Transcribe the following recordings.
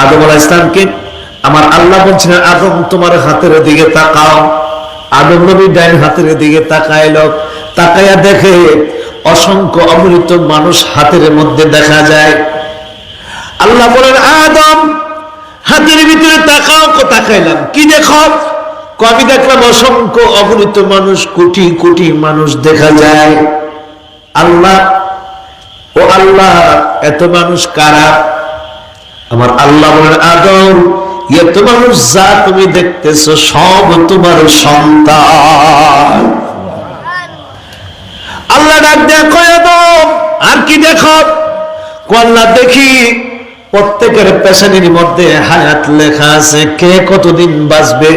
আদম আলাহ ইসলামকে আমার আল্লাহ বলছিলেন আদম, তোমার হাতের দিকে তাকাও। আদম নবী ডাইন হাতের দিকে তাকাইল। তাকাইয়া দেখে অসংখ্য অমৃত মানুষ হাতের মধ্যে দেখা যায়। আল্লাহ বলেন, আদম, হাতের ভিতরে তাকাও। তাকাইলাম। কি দেখো? কবি দেখলাম অসংখ্য অগণিত মানুষ, কোটি কোটি মানুষ দেখা যায়। আল্লাহ, ও আল্লাহ, এত মানুষ কারা? আমার আল্লাহ বলেন আদম এত মানুষ যা তুমি দেখতেছো, সব তোমার সন্তান। আল্লাহ ডাক দেখো আদম আর কি দেখো? কল্লা দেখি। প্রত্যেকের পেশানির মধ্যে হায়াত লেখা আছে, কে কতদিন বাঁচবে,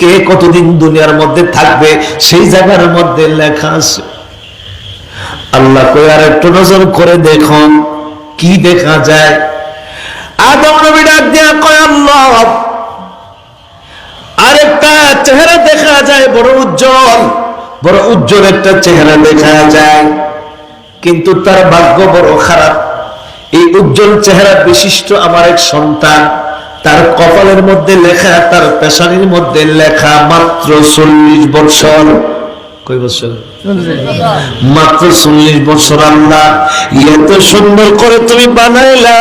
কে কতদিন দুনিয়ার মধ্যে থাকবে, সেই জায়গার মধ্যে লেখা আছে। আল্লাহ কই আর একটু নজর করে দেখুন কি দেখা যায়? কয় আরেকটা চেহারা দেখা যায়, বড় উজ্জ্বল। বড় উজ্জ্বল একটা চেহারা দেখা যায়। কিন্তু তার ভাগ্য বড় খারাপ। এই উজ্জ্বল চেহারা বিশিষ্ট আমার এক সন্তান। তার কপালের মধ্যে লেখা, তার পেশানির মধ্যে লেখা মাত্র চল্লিশ বছর। কই বছর? মাত্র চল্লিশ বছর আল্লাহ, এত সুন্দর করে তুমি বানাইলা,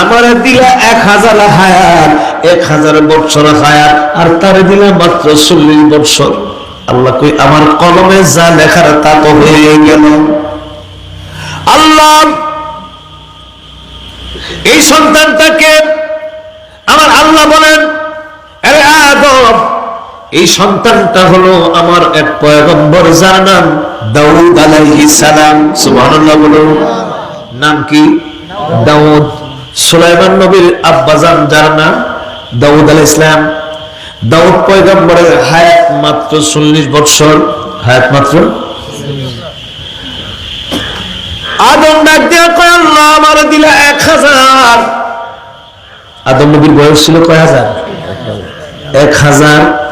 আমার দিলা এক হাজার হায়াত, এক হাজার বছর হায়াত, আর তার দিলা মাত্র চল্লিশ বছর। আল্লাহ কই, আমার কলমে যা লেখার তা তো হয়ে গেল। আল্লাহ, এই সন্তানটাকে আমার আল্লাহ বলেন আরে আদম এই সন্তানটা হলো আমার এক পয়গম্বর, যার নাম দাউদ আলাইহিস সালাম। সুবহানাল্লাহ বলুন নাম কি? দাউদ। সুলাইমান নবীর আব্বাজান, যার নাম দাউদ আলাইহিস সালাম। দাউদ পয়গম্বরের হায়াত মাত্র চল্লিশ বছর হায়াত মাত্র? আদম ডাক দিয়া কয়, আল্লাহ, আমার দিলা এক হাজার। আদম নবীর বয়স ছিল কয় হাজার? এক হাজার।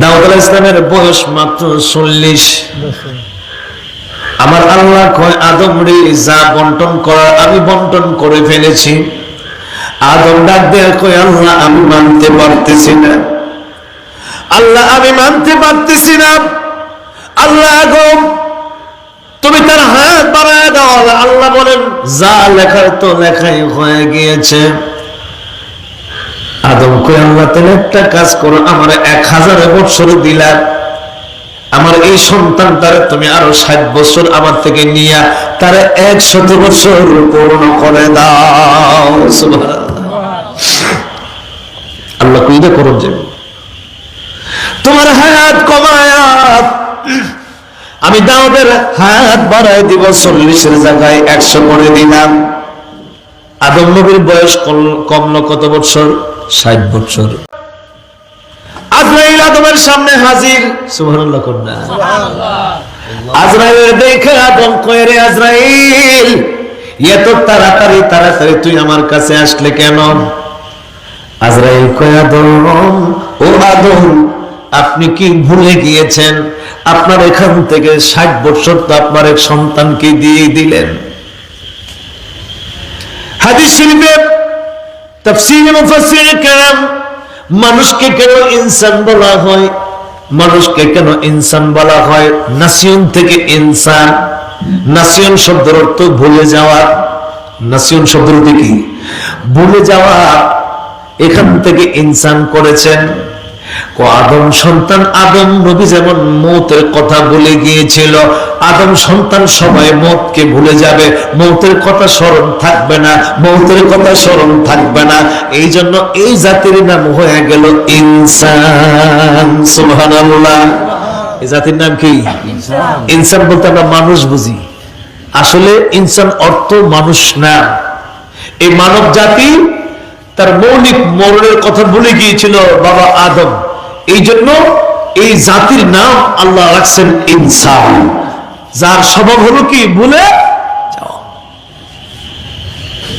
দাউদ ইসলামের বয়স মাত্র চল্লিশ। আমার আল্লাহ কয়, আদম রে, যা বন্টন করার আমি বন্টন করে ফেলেছি। আদম ডাক দেয়া কয়, আল্লাহ, আমি মানতে পারতেছি না। আল্লাহ, আমি মানতে পারতেছি না। আল্লাহ আগম তুমি তার হাত বাড়ায় দাও। আল্লাহ বলেন, যা লেখার তো লেখাই হয়ে গিয়েছে। আদম কই, আল্লাহ তাহলে একটা কাজ করো, আমার এক হাজার বছর দিলাম আমার এই সন্তান সন্তানটারে তুমি আরও ষাট বছর আমার থেকে নিয়া তার একশত বছর পূর্ণ করে দাও। আল্লাহ কুইদে করুন যে। তোমার হায়াত কমায়াত আমি দাউদের হায়াত বাড়াই দিব, চল্লিশের জায়গায় একশো করে দিলাম। আদম নবীর বয়স কমলো কত বছর? ষাট বছর। আজরাইল আদমের সামনে হাজির। সুবহানাল্লাহ কন্যা আজরাইল দেখে আদম আজরাইল এত তাড়াতাড়ি তাড়াতাড়ি তুই আমার কাছে আসলে কেন? আজরাইল কয় আদম ও আদম আপনি কি ভুলে গিয়েছেন? আপনার এখান থেকে ষাট বছর তো আপনার এক সন্তানকে দিয়ে দিলেন। হাদিস শরীফে তাফসীরে মুফাসসিরে کرام মানুষকে কেন ইনসান বলা হয়? মানুষকে কেন ইনসান বলা হয়? নাসিয়ন থেকে ইনসান। নাসিয়ন শব্দের অর্থ ভুলে যাওয়া। নাসিয়ন শব্দের কি? ভুলে যাওয়া। এখান থেকে ইনসান করেছেন। আদম সন্তান, আদম নবী যেমন মৌতের কথা বলে গিয়েছিল, আদম সন্তান সবাই মৌতকে ভুলে যাবে। মৌতের কথা স্মরণ থাকবে না, মৌতের কথা স্মরণ থাকবে না। এই জন্য এই জাতির নাম হয়ে গেল ইনসান। সুবহানাল্লাহ। এই জাতির নাম কি? ইনসান বলতে আমরা মানুষ বুঝি। আসলে ইনসান অর্থ মানুষ না। এই মানব জাতি তার মৌলিক মরণের কথা ভুলে গিয়েছিল বাবা আদম। এই জন্য এই জাতির নাম আল্লাহ রাখছেন ইনসান। যার স্বভাব হলো কি? ভুলে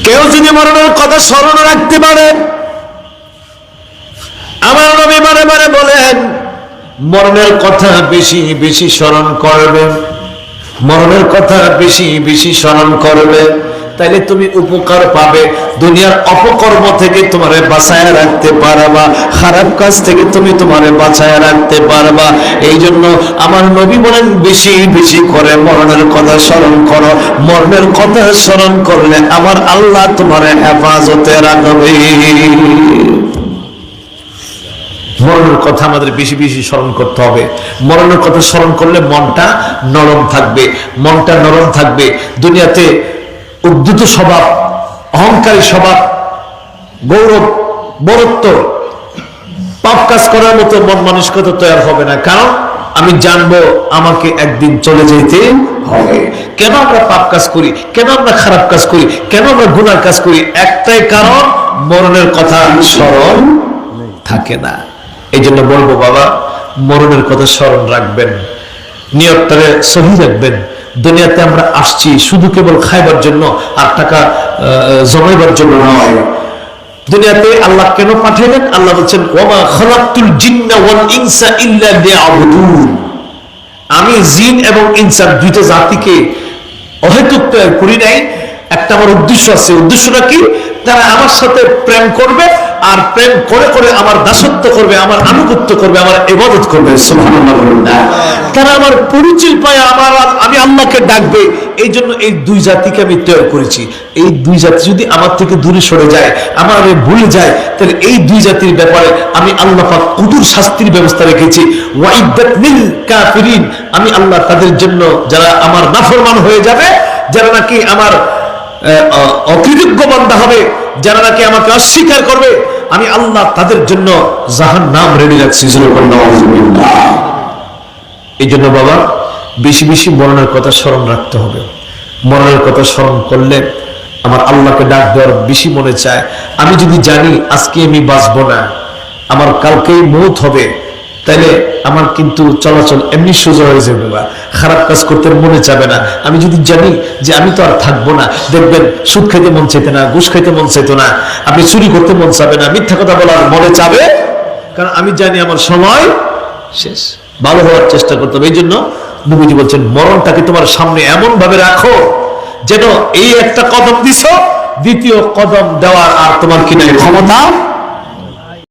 কেউ যদি মরণের কথা স্মরণ রাখতে পারে, আমার নবী বারে বারে বলেন, মরণের কথা বেশি বেশি স্মরণ করবে, মরণের কথা বেশি বেশি স্মরণ করবে। তাইলে তুমি উপকার পাবে। দুনিয়ার অপকর্ম থেকে তোমারে বাঁচায় রাখতে পারবা। খারাপ কাজ থেকে তুমি তোমারে বাঁচায় রাখতে পারবা। এই জন্য আমার নবী বলেন, বেশি বেশি করে মরণের কথা স্মরণ করো। মরণের কথা স্মরণ করলে আমার আল্লাহ তোমার হেফাজতে রাখবে। মরণের কথা আমাদের বেশি বেশি স্মরণ করতে হবে। মরণের কথা স্মরণ করলে মনটা নরম থাকবে। মনটা নরম থাকবে। দুনিয়াতে উদ্ধত স্বভাব, অহংকারী স্বভাব, গৌরব, বরত্ব, পাপ কাজ করার মতো মন মানসিকতা তৈরি হবে না। কারণ আমি জানব আমাকে একদিন চলে যেতে হবে। কেন আমরা পাপ কাজ করি? কেন আমরা খারাপ কাজ করি? কেন আমরা গুনার কাজ করি? একটাই কারণ, মরণের কথা স্মরণ থাকে না। এই জন্য বলব বাবা, মরণের কথা স্মরণ রাখবেন। নিয়তটারে সহি রাখবেন। দুনিয়াতে আমরা আসছি শুধু কেবল খাইবার জন্য আর টাকা জমাইবার জন্য নয়। দুনিয়াতে আল্লাহ কেন পাঠাইলেন? আল্লাহ বলছেন, ওমা খালাকতুল জিন্না ওয়াল ইনসা ইল্লা লিয়াবুদুন। আমি জিন এবং ইনসান দুইটা জাতিকে অহেতুক তৈরি করি নাই। একটা আমার উদ্দেশ্য আছে। উদ্দেশ্যটা কি? তারা আমার সাথে প্রেম করবে আর প্রেম করে করে আমার দাসত্ব করবে, আমার আনুগত্য করবে, আমার ইবাদত করবে। সুবহানাল্লাহ তারা আমার পরিচয় পায় আমার আমি আল্লাহকে ডাকবে, এই জন্য এই দুই জাতিকে আমি তৈরি করেছি। এই দুই জাতি যদি আমার থেকে দূরে সরে যায়, আমার আমি ভুলে যায় তাহলে এই দুই জাতির ব্যাপারে আমি আল্লাহ কঠোর শাস্তির ব্যবস্থা রেখেছি। আমি আল্লাহ তাদের জন্য যারা আমার নাফরমান হয়ে যাবে, যারা নাকি আমার অকৃতজ্ঞ বান্দা হবে, যারা নাকি আমাকে অস্বীকার করবে, আমি আল্লাহ তাদের জন্য জাহান নাম রেডি রাখছি। এই জন্য বাবা, বেশি বেশি মরণের কথা স্মরণ রাখতে হবে। মরণের কথা স্মরণ করলে আমার আল্লাহকে ডাক দেওয়ার বেশি মনে চায়। আমি যদি জানি আজকে আমি বাঁচবো না, আমার কালকেই মৌত হবে তাহলে আমার কিন্তু চলাচল এমনি সোজা হয়ে যাবে বা খারাপ কাজ করতে মনে চাবে না। আমি যদি জানি যে আমি তো আর থাকব না, দেখবেন সুদ খাইতে মন চাইতে না, ঘুষ খাইতে মন চাইতো না, আপনি চুরি করতে মন চাবে না, মিথ্যা কথা বলার মনে চাবে? কারণ আমি জানি আমার সময় শেষ। ভালো হওয়ার চেষ্টা করতে হবে। এই জন্য নবীজি বলছেন, মরণটাকে তোমার সামনে এমন ভাবে রাখো যেন এই একটা কদম দিছ, দ্বিতীয় কদম দেওয়ার আর তোমার কি নাই ক্ষমতা?